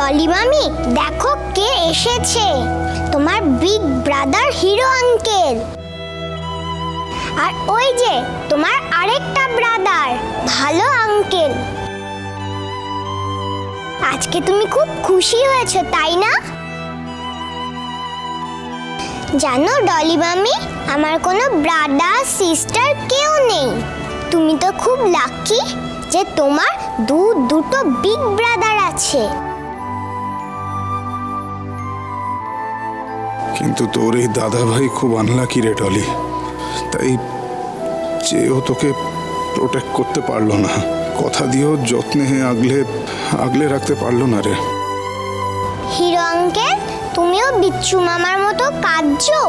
ডলি মামি, দেখো কে এসেছে। তোমার বিগ ব্রাদার হিরো আঙ্কেল। আর ওই যে, তোমার আরেকটা ব্রাদার, ভালো আঙ্কেল। আজকে তুমি খুব খুশি হয়েছো, তাই না? জানো ডলি মামি, আমার কোনো ব্রাদার, সিস্টার কেউ নেই। তুমি তো খুব লাকি যে তোমার দু দুটো বিগ ব্রাদার আছে। কিন্তু তোর এই দাদা ভাই খুব আনলাকি রে টলি তাই চেয়েও তোকে প্রোটেক্ট করতে পারল না। কথা দিয়েও যত্নে আগলে আগলে রাখতে পারল না রে। হিরো আঙ্কেল, তুমিও বিচ্ছু মামার মতো কাঁদছো?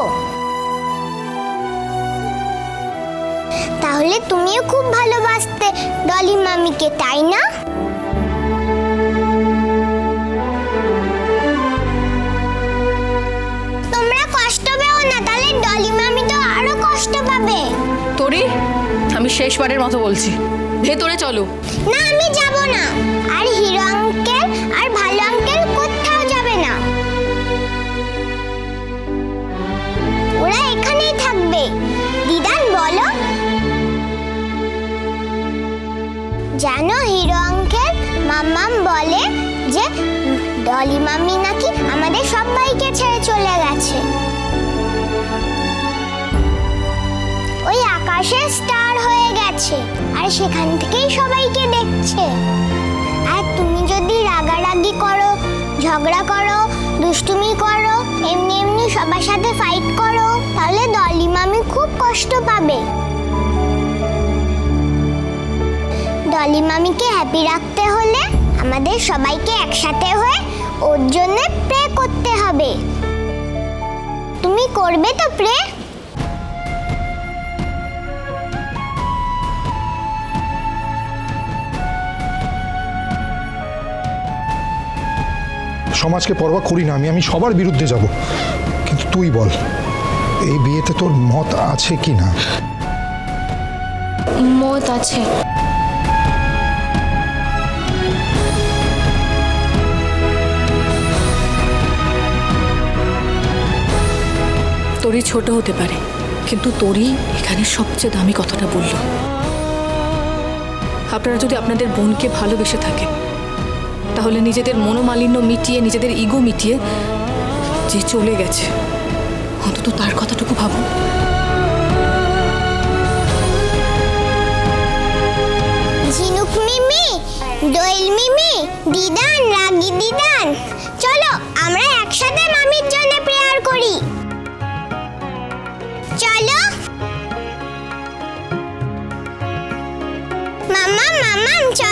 তাহলে তুমিও খুব ভালোবাসতে ডলি মামিকে, তাই না? কষ্ট পাবে। তোরি আমি শেষবারের মতো বলছি। ভেতরে চলো। না আমি যাব না। আর হিরো আঙ্কেল আর ভালো আঙ্কেল কোথাও যাবে না। ওরা এখানেই থাকবে। দিদান বলো। জানো হিরো আঙ্কেল মাম্মাম বলে যে ডলি মাম্মি নাকি আমাদের সবাইকে ছেড়ে গেছে আর সেখান থেকেই সবাইকে দেখছে। আর তুমি যদি রাগারাগি করো, ঝগড়া করো, দুষ্টুমি করো, এমনি এমনি সবার সাথে ফাইট করো, তাহলে ডলি মামি খুব কষ্ট পাবে। ডলি মামিকে হ্যাপি রাখতে হলে আমাদের সবাইকে একসাথে হয়ে ওর জন্য প্রে করতে হবে। তুমি করবে তো প্রে সমাজকে পরোয়া করি না, আমি আমি সবার বিরুদ্ধে যাব। কিন্তু তুই বল, এই বিয়েতে তোর মত আছে কি না? মত আছে। তোরই ছোট হতে পারে, কিন্তু তোরই এখানে সবচেয়ে দামি কথাটা বলল। আপনারা যদি আপনাদের বোনকে ভালোবেসে থাকেন তাহলে নিজেদের মনোমালিন্য মিটিয়ে, নিজেদের ইগো মিটিয়ে যে চলে গেছে। অন্তত তার কথাটুকু ভাবুন। ঝিনুক মিমি, দোয়েল মিমি, দিদান, রাগি দিদান, চলো আমরা একসাথে মামির জন্য প্রেয়ার করি। চলো। মামা মামাম চলো।